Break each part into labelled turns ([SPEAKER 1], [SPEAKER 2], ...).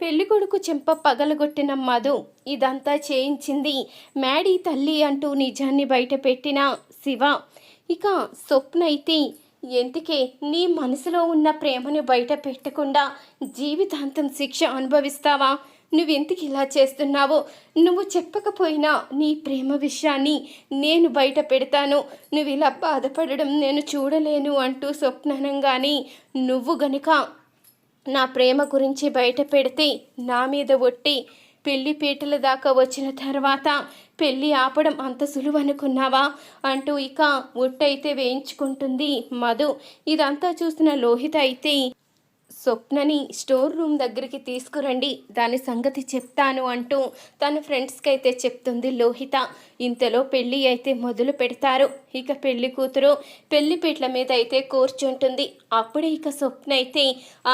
[SPEAKER 1] పెళ్ళికొడుకు చెంప పగలగొట్టిన మధు ఇదంతా చేయించింది. మ్యాడీ తల్లి అంటూ నిజాన్ని బయట పెట్టిన శివ. ఇక స్వప్న అయితే ఎందుకే? నీ మనసులో ఉన్న ప్రేమను బయట పెట్టకుండా జీవితాంతం శిక్ష అనుభవిస్తావా? నువ్వెందుకు ఇలా చేస్తున్నావో? నువ్వు చెప్పకపోయినా నీ ప్రేమ విషయాన్ని నేను బయట పెడతాను నువ్వు ఇలా బాధపడడం నేను చూడలేను అంటూ స్వప్ననంగాని నువ్వు గనుక నా ప్రేమ గురించి బయట పెడితే నా మీద ఒట్టి పెళ్ళి పీటల దాకా వచ్చిన తర్వాత పెళ్ళి ఆపడం అంత సులువు అనుకున్నావా? అంటూ ఇక ఒట్టయితే వేయించుకుంటుంది మధు. ఇదంతా చూసిన లోహిత అయితే స్వప్నని స్టోర్ రూమ్ దగ్గరికి తీసుకురండి దాని సంగతి చెప్తాను అంటూ తన ఫ్రెండ్స్కి అయితే చెప్తుంది లోహిత. ఇంతలో పెళ్ళి అయితే మొదలు పెడతారు. ఇక పెళ్ళి కూతురు పెళ్ళి పీట్ల మీద అయితే కూర్చుంటుంది. అప్పుడే ఇక స్వప్న అయితే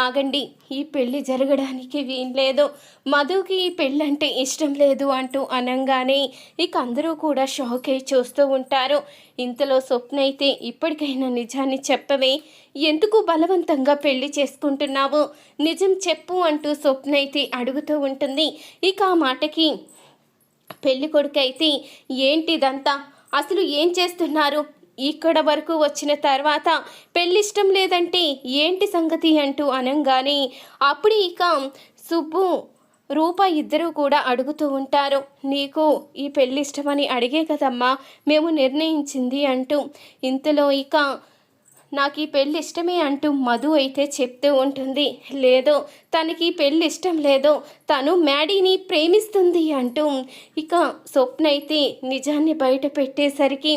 [SPEAKER 1] ఆగండి. ఈ పెళ్ళి జరగడానికి వీల్లేదు. మధుకి ఈ పెళ్ళంటే ఇష్టం లేదు అంటూ అనంగానే ఇక అందరూ కూడా షాక్ అయి చూస్తూ ఉంటారు. ఇంతలో స్వప్న అయితే ఇప్పటికైనా నిజాన్ని చెప్పవే. ఎందుకు బలవంతంగా పెళ్ళి చేసుకుంటున్నావు? నిజం చెప్పు అంటూ స్వప్న అయితే అడుగుతూ ఉంటుంది. ఇక ఆ మాటకి పెళ్ళి కొడుకు అయితే ఏంటిదంతా? అసలు ఏం చేస్తున్నారు? ఇక్కడ వరకు వచ్చిన తర్వాత పెళ్ళిష్టం లేదంటే ఏంటి సంగతి అంటూ అనంగానే అప్పుడు ఇక సుబ్బు రూప ఇద్దరూ కూడా అడుగుతూ ఉంటారు. నీకు ఈ పెళ్ళిష్టమని అడిగే కదమ్మా మేము నిర్ణయించింది అంటూ. ఇంతలో ఇక నాకు ఈ పెళ్ళి ఇష్టమే అంటూ మధు అయితే చెప్తూ ఉంటుంది. లేదో తనకి పెళ్ళి ఇష్టం లేదో. తను మ్యాడీని ప్రేమిస్తుంది అంటూ ఇక స్వప్న అయితే నిజాన్ని బయట పెట్టేసరికి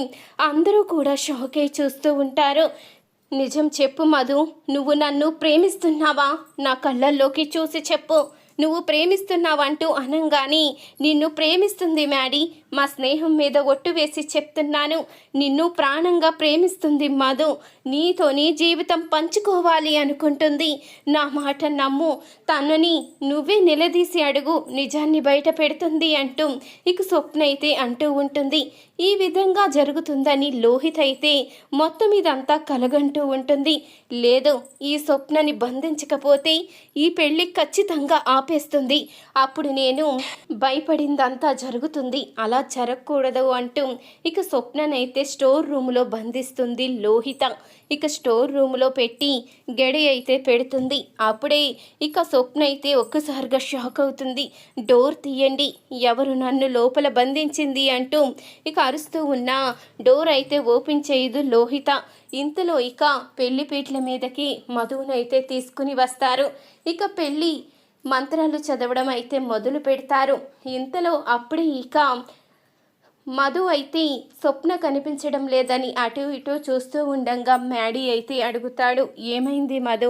[SPEAKER 1] అందరూ కూడా షాక్ అయి చూస్తూ ఉంటారు. నిజం చెప్పు మధు నువ్వు నన్ను ప్రేమిస్తున్నావా? నా కళ్ళల్లోకి చూసి చెప్పు. నువ్వు ప్రేమిస్తున్నావంటూ అనంగాని నిన్ను ప్రేమిస్తుంది మ్యాడీ మా స్నేహం మీద ఒట్టు వేసి చెప్తున్నాను. నిన్ను ప్రాణంగా ప్రేమిస్తుంది మధు. నీతోని జీవితం పంచుకోవాలి అనుకుంటుంది. నా మాట నమ్ము. తనని నువ్వే నిలదీసి అడుగు. నిజాన్ని బయట పెడుతుంది అంటూ ఇక స్వప్న అయితే అంటూ ఉంటుంది. ఈ విధంగా జరుగుతుందని లోహిత్ అయితే మొత్తం ఇదంతా కలగంటూ ఉంటుంది. లేదు ఈ స్వప్నని బంధించకపోతే ఈ పెళ్ళి ఖచ్చితంగా ఆపేస్తుంది. అప్పుడు నేను భయపడిందంతా జరుగుతుంది. అలా జరగకూడదు అంటూ ఇక స్వప్ననైతే స్టోర్ రూమ్లో బంధిస్తుంది లోహిత. ఇక స్టోర్ రూమ్లో పెట్టి గడి అయితే పెడుతుంది. అప్పుడే ఇక స్వప్న అయితే ఒక్కసారిగా షాక్ అవుతుంది. డోర్ తీయండి ఎవరు నన్ను లోపల బంధించింది అంటూ ఇక అరుస్తూ ఉన్న డోర్ అయితే ఓపెన్ చేయదు లోహిత. ఇంతలో ఇక పెళ్ళి పీటల మీదకి మధువునైతే తీసుకుని వస్తారు. ఇక పెళ్ళి మంత్రాలు చదవడం అయితే మొదలు పెడతారు. ఇంతలో అప్పుడే ఇక మధు అయితే స్వప్న కనిపించడం లేదని అటు ఇటు చూస్తూ ఉండంగా మ్యాడీ అయితే అడుగుతాడు ఏమైంది మధు?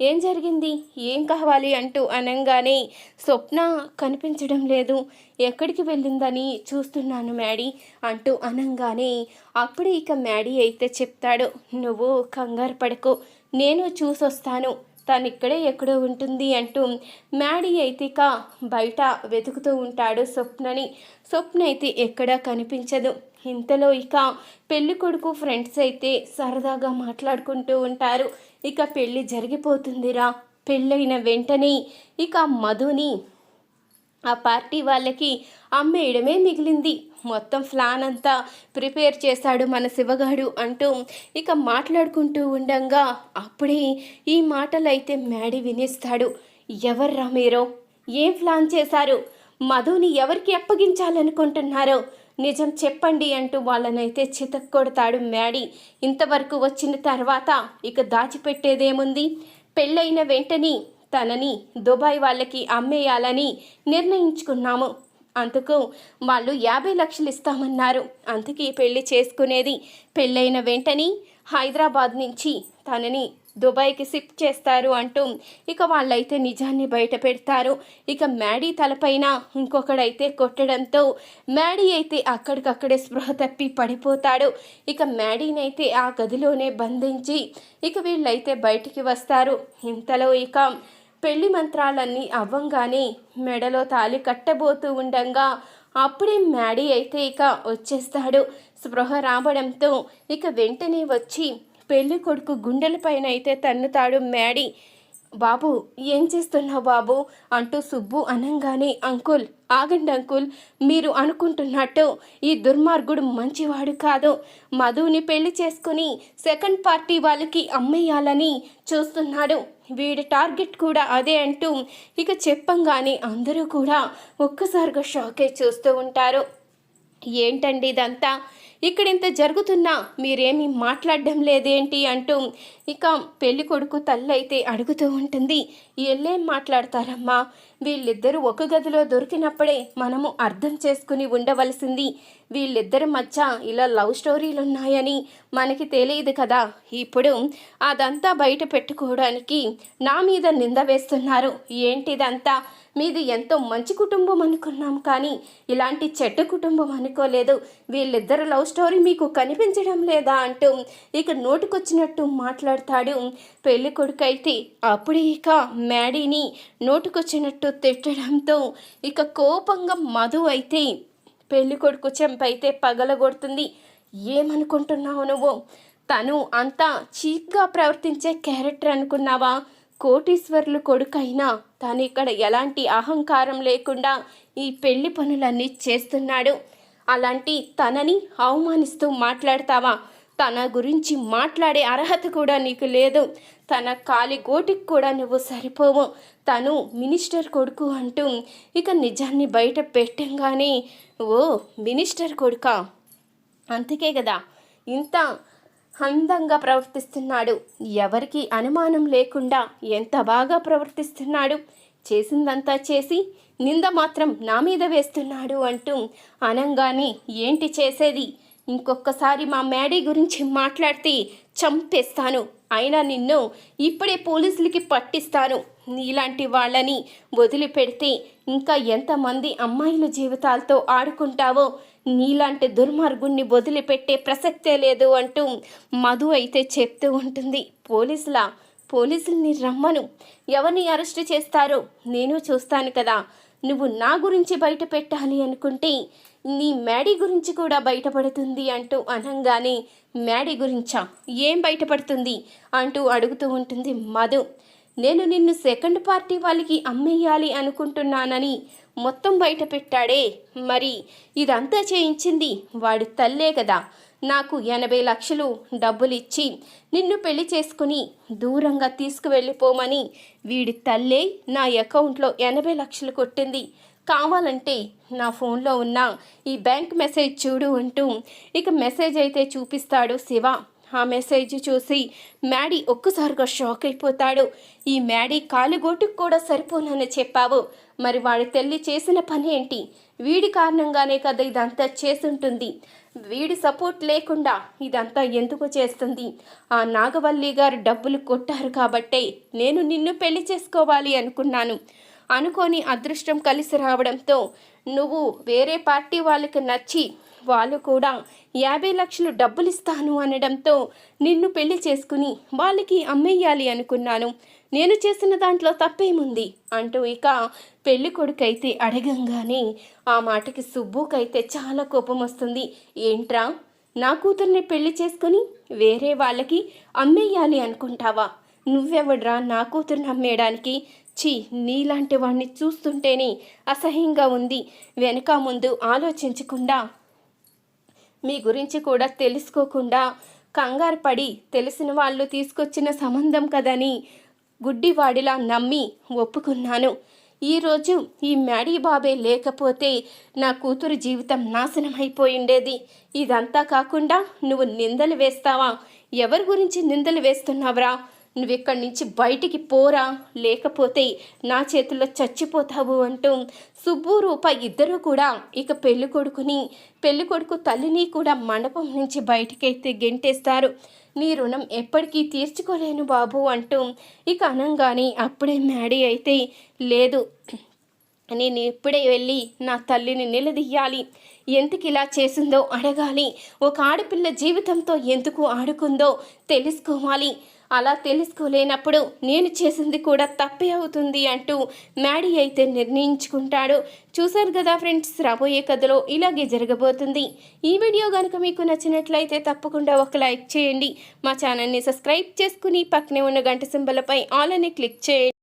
[SPEAKER 1] ఏం జరిగింది? ఏం కావాలి? అంటూ అనంగానే స్వప్న కనిపించడం లేదు. ఎక్కడికి వెళ్ళిందని చూస్తున్నాను మ్యాడీ అంటూ అనంగానే అప్పుడు ఇక మ్యాడీ అయితే చెప్తాడు నువ్వు కంగారు పడకు. నేను చూసొస్తాను. తను ఇక్కడే ఎక్కడో ఉంటుంది అంటూ మ్యాడీ అయితే ఇక బయట వెతుకుతూ ఉంటాడు స్వప్నని. స్వప్న అయితే ఎక్కడా కనిపించదు. ఇంతలో ఇక పెళ్ళి కొడుకు ఫ్రెండ్స్ అయితే సరదాగా మాట్లాడుకుంటూ ఉంటారు. ఇక పెళ్ళి జరిగిపోతుందిరా. పెళ్ళైన వెంటనే ఇక మధుని ఆ పార్టీ వాళ్ళకి అమ్మేయడమే మిగిలింది. మొత్తం ప్లాన్ అంతా ప్రిపేర్ చేశాడు మన శివగాడు అంటూ ఇక మాట్లాడుకుంటూ ఉండంగా అప్పుడే ఈ మాటలైతే మ్యాడీ వినేస్తాడు. ఎవర్రా మీరు? ఏం ప్లాన్ చేశారు? మధుని ఎవరికి అప్పగించాలనుకుంటున్నారో నిజం చెప్పండి అంటూ వాళ్ళనైతే చితక్కొడతాడు మ్యాడీ ఇంతవరకు వచ్చిన తర్వాత ఇక దాచిపెట్టేదేముంది? పెళ్ళైన వెంటనే తనని దుబాయ్ వాళ్ళకి అమ్మేయాలని నిర్ణయించుకున్నాము. అందుకు వాళ్ళు యాభై లక్షలు ఇస్తామన్నారు. అందుకే పెళ్ళి చేసుకునేది. పెళ్ళైన వెంటనే హైదరాబాద్ నుంచి తనని దుబాయ్కి షిఫ్ట్ చేస్తారు అంటూ ఇక వాళ్ళైతే నిజాన్ని బయట పెడతారు. ఇక మ్యాడీ తలపైన ఇంకొకడైతే కొట్టడంతో మ్యాడీ అయితే అక్కడికక్కడే స్పృహ తప్పి పడిపోతాడు. ఇక మ్యాడీనైతే ఆ గదిలోనే బంధించి ఇక వీళ్ళైతే బయటికి వస్తారు. ఇంతలో ఇక పెళ్ళి మంత్రాలన్నీ అవ్వంగానే మెడలో తాలి కట్టబోతూ ఉండంగా అప్పుడే మ్యాడీ అయితే ఇక వచ్చేస్తాడు. స్పృహ రావడంతో ఇక వెంటనే వచ్చి పెళ్ళి కొడుకు గుండెలపైన అయితే తన్నుతాడు మ్యాడీ. బాబు ఏం చేస్తున్నావు బాబు? అంటూ సుబ్బు అనంగానే అంకుల్ ఆగండి అంకుల్ మీరు అనుకుంటున్నట్టు ఈ దుర్మార్గుడు మంచివాడు కాదు. మధుని పెళ్ళి చేసుకుని సెకండ్ పార్టీ వాళ్ళకి అమ్మేయాలని చూస్తున్నాడు. వీడి టార్గెట్ కూడా అదే అంటూ ఇక చెప్పంగానే అందరూ కూడా ఒక్కసారిగా షాకే చూస్తూ ఉంటారు. ఏంటండి ఇదంతా? ఇక్కడ ఇంత జరుగుతున్నా మీరేమీ మాట్లాడడం లేదేంటి అంటూ ఇక పెళ్ళి కొడుకు తల్లి అయితే అడుగుతూ ఉంటుంది ఎల్లేం మాట్లాడతారమ్మా? వీళ్ళిద్దరూ ఒక గదిలో దొరికినప్పుడే మనము అర్థం చేసుకుని ఉండవలసింది. వీళ్ళిద్దరి మధ్య ఇలా లవ్ స్టోరీలు ఉన్నాయని మనకి తెలియదు కదా. ఇప్పుడు అదంతా బయట పెట్టుకోవడానికి నా మీద నింద వేస్తున్నారు. ఏంటిదంతా? మీది ఎంతో మంచి కుటుంబం అనుకున్నాం కానీ ఇలాంటి చెడ్డ కుటుంబం అనుకోలేదు. వీళ్ళిద్దరు లవ్ స్టోరీ మీకు కనిపించడం లేదా అంటూ ఇక నోటుకొచ్చినట్టు మాట్లాడతాడు. పెళ్ళి కొడుకైతే అయితే అప్పుడు ఇక మ్యాడీని నోటుకొచ్చినట్టు తిట్టడంతో ఇక కోపంగా మధు అయితే పెళ్ళి కొడుకు చెంపైతే పగలగొడుతుంది. ఏమనుకుంటున్నావు నువ్వు? తను అంతా చీప్గా ప్రవర్తించే క్యారెక్టర్ అనుకున్నావా? కోటీశ్వర్లు కొడుకైనా తను ఇక్కడ ఎలాంటి అహంకారం లేకుండా ఈ పెళ్ళి పనులన్నీ చేస్తున్నాడు. అలాంటి తనని అవమానిస్తూ మాట్లాడతావా? తన గురించి మాట్లాడే అర్హత కూడా నీకు లేదు. తన కాలి గోటికి కూడా నువ్వు సరిపోవు. తను మినిస్టర్ కొడుకు అంటూ ఇక నిజాన్ని బయట పెట్టంగానే ఓ మినిస్టర్ కొడుకా? అందుకే కదా. ఇంత అందంగా ప్రవర్తిస్తున్నాడు. ఎవరికి అనుమానం లేకుండా ఎంత బాగా ప్రవర్తిస్తున్నాడు? చేసిందంతా చేసి నింద మాత్రం నా మీద వేస్తున్నాడు అంటూ అనంగానే ఏంటి చేసేది? ఇంకొకసారి మా మ్యాడీ గురించి మాట్లాడితే చంపేస్తాను. అయినా నిన్ను ఇప్పుడే పోలీసులకి పట్టిస్తాను. నీలాంటి వాళ్ళని వదిలిపెడితే ఇంకా ఎంతమంది అమ్మాయిల జీవితాలతో ఆడుకుంటావో? నీలాంటి దుర్మార్గుణ్ణి వదిలిపెట్టే ప్రసక్తే లేదు అంటూ మధు అయితే చెప్తూ ఉంటుంది. పోలీసుల పోలీసుల్ని రమ్మను. ఎవరిని అరెస్ట్ చేస్తారో? నేను చూస్తాను కదా. నువ్వు నా గురించి బయట పెట్టాలి అనుకుంటే నీ మ్యాడీ గురించి కూడా బయటపడుతుంది అంటూ అనంగానే మ్యాడీ గురించా? ఏం బయటపడుతుంది? అంటూ అడుగుతూ ఉంటుంది మధు. నేను నిన్ను సెకండ్ పార్టీ వాళ్ళకి అమ్మేయాలి అనుకుంటున్నానని మొత్తం బయట పెట్టాడే మరి ఇదంతా చేయించింది వాడి తల్లే కదా. నాకు ఎనభై లక్షలు డబ్బులు ఇచ్చి నిన్ను పెళ్ళి చేసుకుని దూరంగా తీసుకువెళ్ళిపోమని వీడి తల్లే నా అకౌంట్లో ఎనభై లక్షలు కొట్టింది. కావాలంటే నా ఫోన్లో ఉన్న ఈ బ్యాంక్ మెసేజ్ చూడు అంటూ ఇక మెసేజ్ అయితే చూపిస్తాడు శివ. ఆ మెసేజ్ చూసి మ్యాడీ ఒక్కసారిగా షాక్ అయిపోతాడు. ఈ మ్యాడీ కాలుగోటుకు కూడా సరిపోనని చెప్పావు. మరి వాడి తల్లి చేసిన పని ఏంటి? వీడి కారణంగానే కదా ఇదంతా చేసుంటుంది. వీడి సపోర్ట్ లేకుండా ఇదంతా ఎందుకు చేస్తుంది? ఆ నాగవల్లి గారు డబ్బులు కొట్టారు కాబట్టే నేను నిన్ను పెళ్ళి చేసుకోవాలి అనుకున్నాను. అనుకోని అదృష్టం కలిసి రావడంతో నువ్వు వేరే పార్టీ వాళ్ళకి నచ్చి వాళ్ళు కూడా యాభై లక్షలు డబ్బులు ఇస్తాను అనడంతో నిన్ను పెళ్ళి చేసుకుని వాళ్ళకి అమ్మేయాలి అనుకున్నాను. నేను చేసిన దాంట్లో తప్పేముంది? అంటూ ఇక పెళ్ళి కొడుకైతే అడగంగానే ఆ మాటకి సుబ్బుకైతే చాలా కోపం వస్తుంది. ఏంట్రా? నా కూతుర్ని పెళ్ళి చేసుకుని వేరే వాళ్ళకి అమ్మేయాలి అనుకుంటావా? నువ్వెవడ్రా నా కూతుర్ని అమ్మేయడానికి? ఛీ నీలాంటి వాణ్ణి చూస్తుంటేనే అసహ్యంగా ఉంది. వెనక ముందు ఆలోచించకుండా మీ గురించి కూడా తెలుసుకోకుండా కంగారు పడి తెలిసిన వాళ్ళు తీసుకొచ్చిన సంబంధం కదని గుడ్డివాడిలా నమ్మి ఒప్పుకున్నాను. ఈరోజు ఈ మ్యాడీ బాబే లేకపోతే నా కూతురు జీవితం నాశనం అయిపోయిండేది ఇదంతా కాకుండా నువ్వు నిందలు వేస్తావా? ఎవరి గురించి నిందలు వేస్తున్నావురా? నువ్వు ఇక్కడి నుంచి బయటికి పోరా? లేకపోతే నా చేతుల్లో చచ్చిపోతావు అంటూ సుబ్బు రూప ఇద్దరు కూడా ఇక పెళ్ళి కొడుకుని పెళ్ళి కొడుకు తల్లిని కూడా మండపం నుంచి బయటకైతే గెంటేస్తారు. నీ రుణం ఎప్పటికీ తీర్చుకోలేను బాబు అంటూ ఇక అనంగానే అప్పుడే మ్యాడీ అయితే లేదు నేను ఇప్పుడే వెళ్ళి నా తల్లిని నిలదీయాలి. ఎందుకు ఇలా చేసిందో అడగాలి. ఒక ఆడపిల్ల జీవితంతో ఎందుకు ఆడుకుందో తెలుసుకోవాలి. అలా తెలుసుకోలేనప్పుడు నేను చేసింది కూడా తప్పే అవుతుంది అంటూ మ్యాడీ అయితే నిర్ణయించుకుంటాడు. చూశారు కదా ఫ్రెండ్స్ రాబోయే కథలో ఇలాగే జరగబోతుంది. ఈ వీడియో కనుక మీకు నచ్చినట్లయితే తప్పకుండా ఒక లైక్ చేయండి. మా ఛానల్ని సబ్స్క్రైబ్ చేసుకుని పక్కనే ఉన్న గంట సింబలపై ఆల్ అని క్లిక్ చేయండి.